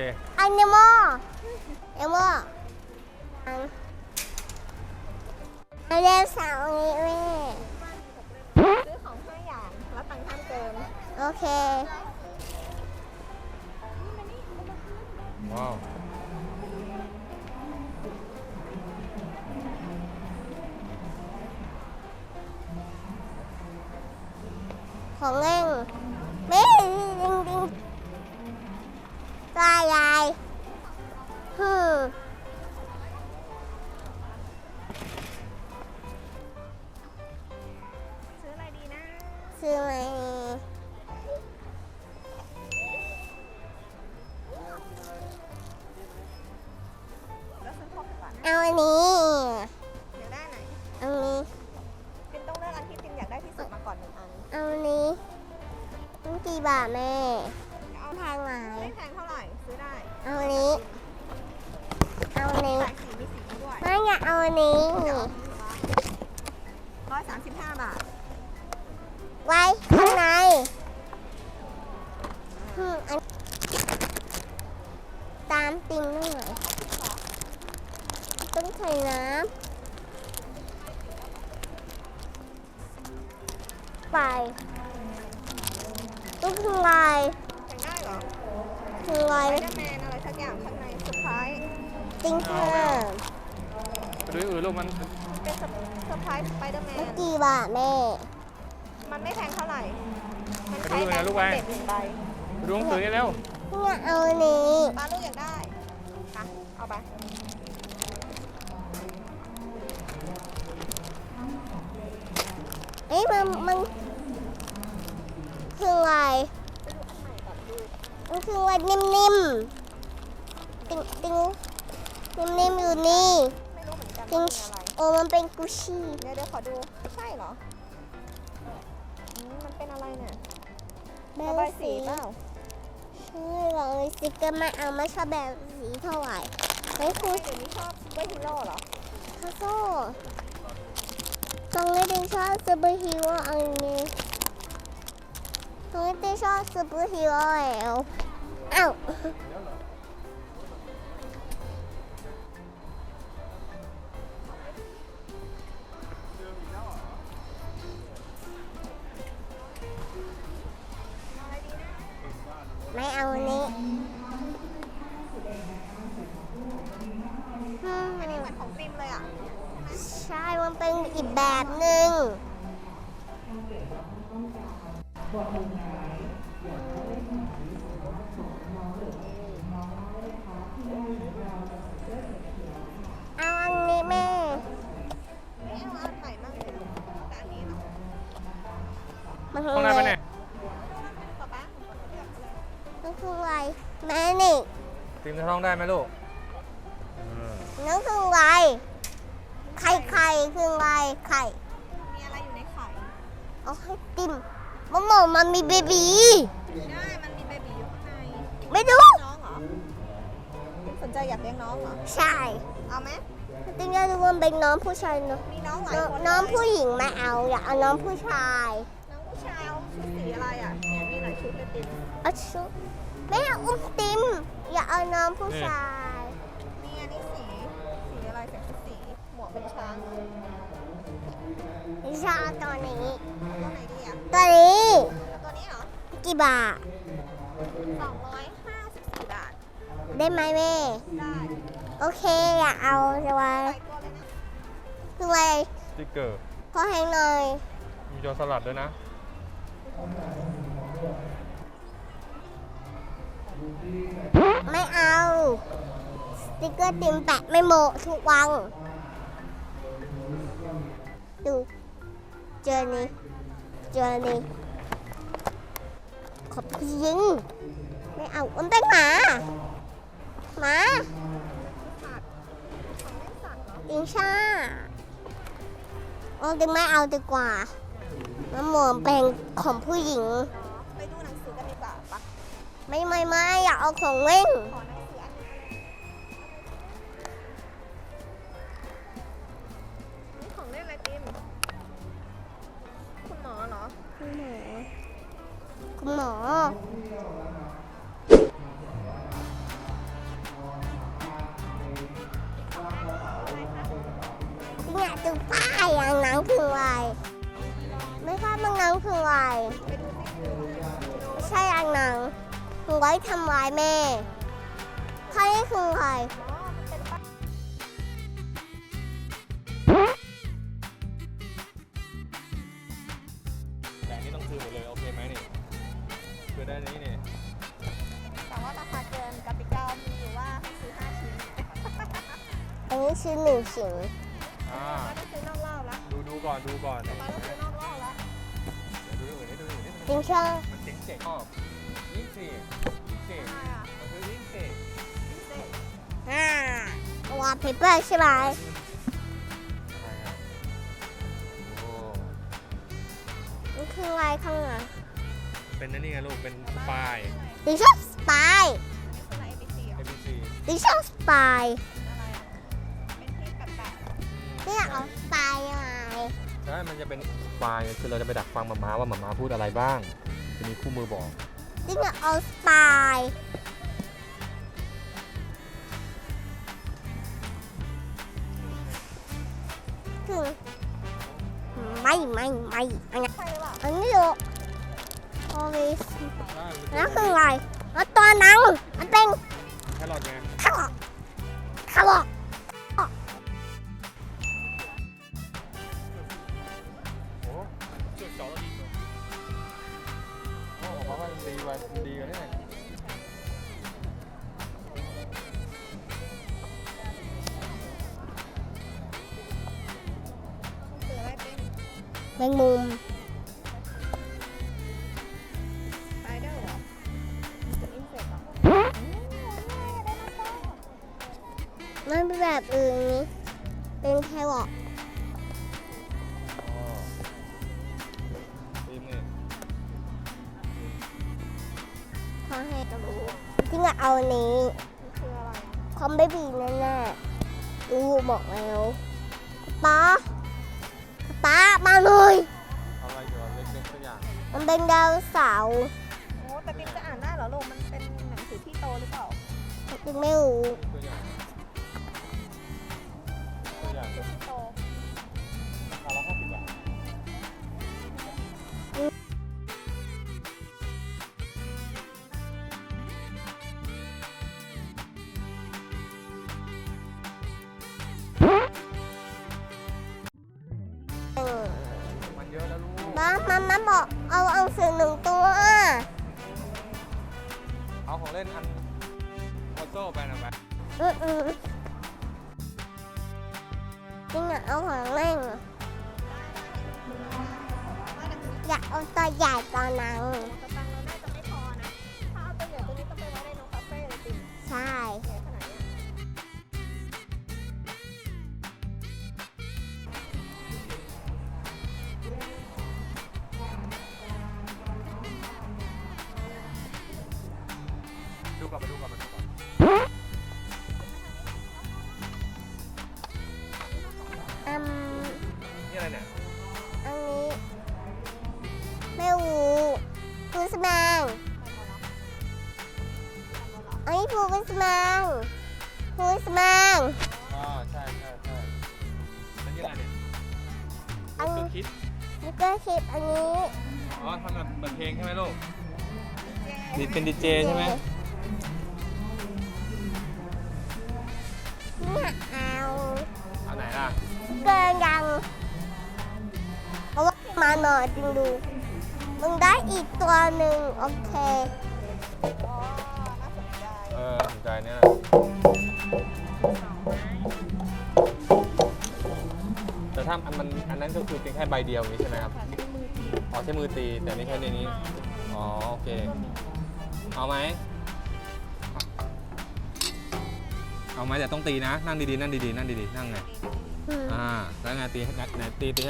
อเคอันเนโมเนโมอันอันเดสาวนี้แม่ซื้อของ5อย่างแล้วตังค์ห้ามเกิน โอเค ว้าวของเล่น เอาอันนี้เดี๋ยวได้ไหนเอาอันนี้ตินต้องเลือกอันที่ตินอยากได้ที่สุดมาก่อนหนึ่งอันเอาอันนี้ต้องกี่บาทแม่เอาแพงไหมไม่แพงเท่าไหร่ซื้อได้เอาอันนี้เอาอันนี้หลายสีมีสีนี้ด้วยไม่อยากเอาอันนี้ร้อยสามสิบห้าบาท ไว้ข้างในอืมอันตามติงหน่อย ต้องใส่น้ำไปต้องทำลายแต่งได้เหรอทำลายไอเดอร์แมนอะไรสักอย่างข้างในสุดท้ายติงเพิ่มไปดูอื่นลูกมันเป็นเซอร์ไพรส์สไปเดอร์แมแล้วนกี่บาทแม่ มันไม่แพงเท่าไหร่ มันไปใช้ดูแบนะงค์ลูกไปเด็ดหนึ่งใบไปดูหนังสือนี่เร็วเนี่ยเอาอันนี้ป้าลูกอยากได้อะเอาไป เอ้ยมันมันคืออะไรมันคืออะไรนิ่มๆติงติงนิ่มๆอยู่นี่ไม่รู้เหมือนกันติงว่ามีอะไร โอ้มันเป็นกุชชี่เดี๋ยวเดี๋ยวขอดูใช่เหรออืมมันเป็นอะไรเนี่ยแบระบบายสีสีเปล่าใช่หรอสติกเกอร์ไม่เอาไม่ชอบแบบสีเท่าไหร่ไม่คูไม่เดี๋ยวนี้ชอบซูเปอร์ฮีโร่เหรอ คาโซ่ ตองนี้ติงชอบซูเปอร์ฮีโร่อันนี้ตองนี้ติงชอบซูเปอร์ฮีโร่แล้วอ้าว เอาอันนี้แม่ไม่เอาอันใหม่มากเลยแต่อันนี้เหรอมันห้องน้ำไปไหนป๊าป๊าผมขอเลือกเลยมันคืออะไรแม่นี่ติมจะท้องได้ไหมลูกอืมนั่นคืออะไรไข่ไข่คืออะไรไข่มีอะไรอยู่ในไข่ เอาให้ติม มะม่วงมันมีเบบีใช่มันมีเบบีอยู่ข้างในไม่ดูน้องเหรอสนใจอยากเลี้ยงน้องเหรอใช่เอาไหมติงอยากรู้ว่าเป็นน้องผู้ชายเนอะมีน้องหลายน้องคนน้องเลยผู้หญิงไม่เอาอยากเอาน้องผู้ชายน้องผู้ชายเอาชุดสีอะไรอะเนี่ยมีหลายชุดเลยติมเอาชุดไม่เอาอุ้มติมอยากเอาน้องผู้ชายนี่อันนี้สีสีอะไรแต่ชุดสีหมวกเป็นช้าง ชอบตัวนี้ตัวไหนดีอะตัวนี้เอาตัวนี้เหรอกี่บาทสองร้อยห้าสิบสี่บาท ได้ไหมแม่ ได้โอเคอยากเอาจะไว้ใส่ตัวเลยนะคืออะไรสติ๊กเกอร์ ขอให้หน่อยมีจอสลัดด้วยนะ ไม่เอาสติกเกอร์ติมแปะไม่โมะทุกวันดู เจอนี่เจอนี่ขอบคุณยิง ไม่เอามันเป็นหมา หมาขาดของเล่นสัตว์เหรออิงชาเอาดึงไม่เอาดีกว่า มันเหมือนเป็นของผู้หญิง ไปดูหนังสือกันดีกว่าปะไม่ไม่ไม่อยากเอาของเล่น เนี่ยดูป้ายอันนั้นคืออะไรไม่ทราบมันนั้นคืออะไรไม่ใช่อันนั้นมันไว้ทำร้ายแม่ใครคือใครแต่อันนี้ต้องซื้อหมดเลยโอเคไหมนี่คือได้นี้นี่แต่ว่าราคาเกินกติกามีอยู่ว่าให้ซื้อ5ชิ้นอันนี้คือหนึ่งชิ้น อ่าก็ได้ซื้อนอกรอบละดูดูก่อนดูก่อนมาได้ซื้อนอกรอบละเดี๋ยวดูอื่นให้ดูอื่นให้จริงชอบมันเจ๋งเจ๋งชอบยิ่งสิยิ่งสิใช่อะมันคือยิ่งสิพิเศษอ่าวอลเปเปอร์ใช่ไหมอะไรอะโอ้มันคืออะไรข้างหลังเป็นนั่นนี่ไงลูกเป็นสปายดิชอบสปายอันนี้คืออะไร ABC เหรอ ABC ดิชอบสปาย นี่อยากเอาสปายยังไงใช่มันจะเป็นสปายคือเราจะไปดักฟังหมาม้าว่าหมาม้าพูดอะไรบ้าง จะมีคู่มือบอกนี่อยากเอาสปายคือไม่ไม่ไม่อันนี้ๆใช่หรือเปล่าอันนี้ดู always ใช่นั่นคืออะไรแล้วตัวหนังมันเป็นแครอทไงขาวข แมงมุมสไปเดอร์เหรอเป็นอินเสกเหรออืมได้มาต่อมันเป็นแบบอื่นนี้เป็นแครอทอ๋อดีนี่ขอให้รู้ที่อยากเอาอันนี้มันคืออะไรอะคอมเบบีแน่ๆรู้บอกแล้วป๊า ป๊ามาเลยเอาอะไรเกี่ยวกับเล็กๆสักอย่างมันเป็นดาวเสาร์โอ้แต่ติมจะอ่านได้เหรอลูกมันเป็นหนังสือที่โตหรือเปล่ายังไม่รู้ เอาเอาสื่อหนึ่งตัว เอาของเล่นอันออโต้ไปนะไปอืออือจริงอะเอาของเล่นอยากเอาตัวใหญ่ตอนนั้นสตังค์เราน่าจะไม่พอนะ ถ้าเอาตัวใหญ่ตัวนี้ต้องไปไว้ในโนคาเฟ่เลยติมใช่ อันนี้ฟูสแมงฟูสแมงอ๋อใช่ใช่ใช่แล้วนี่อะไรเนี่ยอันตัวนี้คิดแล้วก็คลิปอันนี้อ๋อทำแบบเปิดเพลงใช่ไหมลูกดีเป็นดีเจใช่ไหมเนี่ยเอาเอาไหนล่ะเกินยังเพราะว่ามาหน่อยจริงดูมึงได้อีกตัวหนึ่งโอเค ออสนใจเนี่ยแต่ถ้าอันมันอันนั้นก็คือเพียงแค่ใบเดียวนี้ใช่ไหมครับ ค่ะที่มือตีอ๋อใช้มือตีแต่นี่แค่ในนี้ อ๋อโอเค เอาไหม เอาไหมแต่ต้องตีนะ นั่งดีๆ นั่งดีๆ นั่งดีๆ นั่งไงอืมอ่า แล้วไงตีไหนไหนตีตี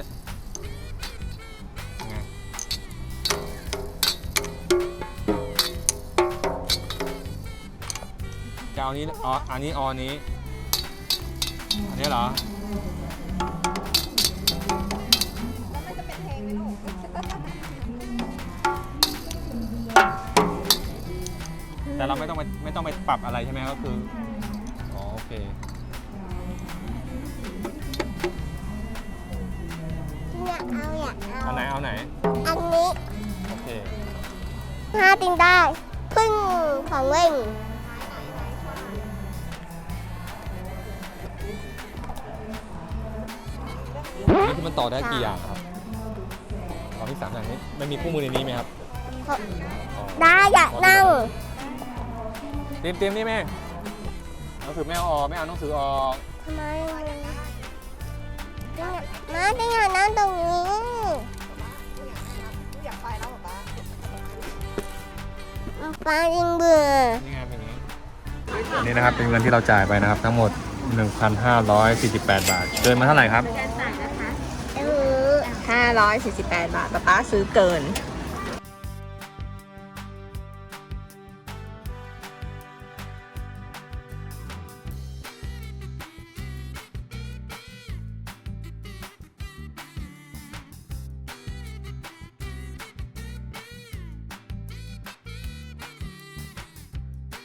จะเอานี้อ๋ออันนี้ออนี้ อันนี้เหรอ แล้วมันจะเป็นเพลงไหมลูก แต่เราไม่ต้องไปไม่ต้องไปปรับอะไรใช่ไหมก็คือ อ๋อโอเค อยากเอาอยากเอาเอาไหนเอาไหน อันนี้โอเค ห้าติงได้พึ่งของเล่น คือมันต่อได้กี่อย่างครับต่อที่สามอย่างนี้มันมีคู่มือในนี้ไหมครับอ๋อได้อยากนั่งเตรียมเตรียมนี่แม่หนังสือไม่เอาออกไม่เอาหนังสือออกทำไมมาติงอยากนั่งตรงนี้อยากไปแล้วป๊าป้าจิงเบื่อนี่ไงเป็นอย่างนี้นี่นะครับเป็นเงินที่เราจ่ายไปนะครับ ทั้งหมด 1,548 บาทเกินมาเท่าไหร่ครับ เออห้าร้อยสี่สิบแปดบาทป้าป้าซื้อเกิน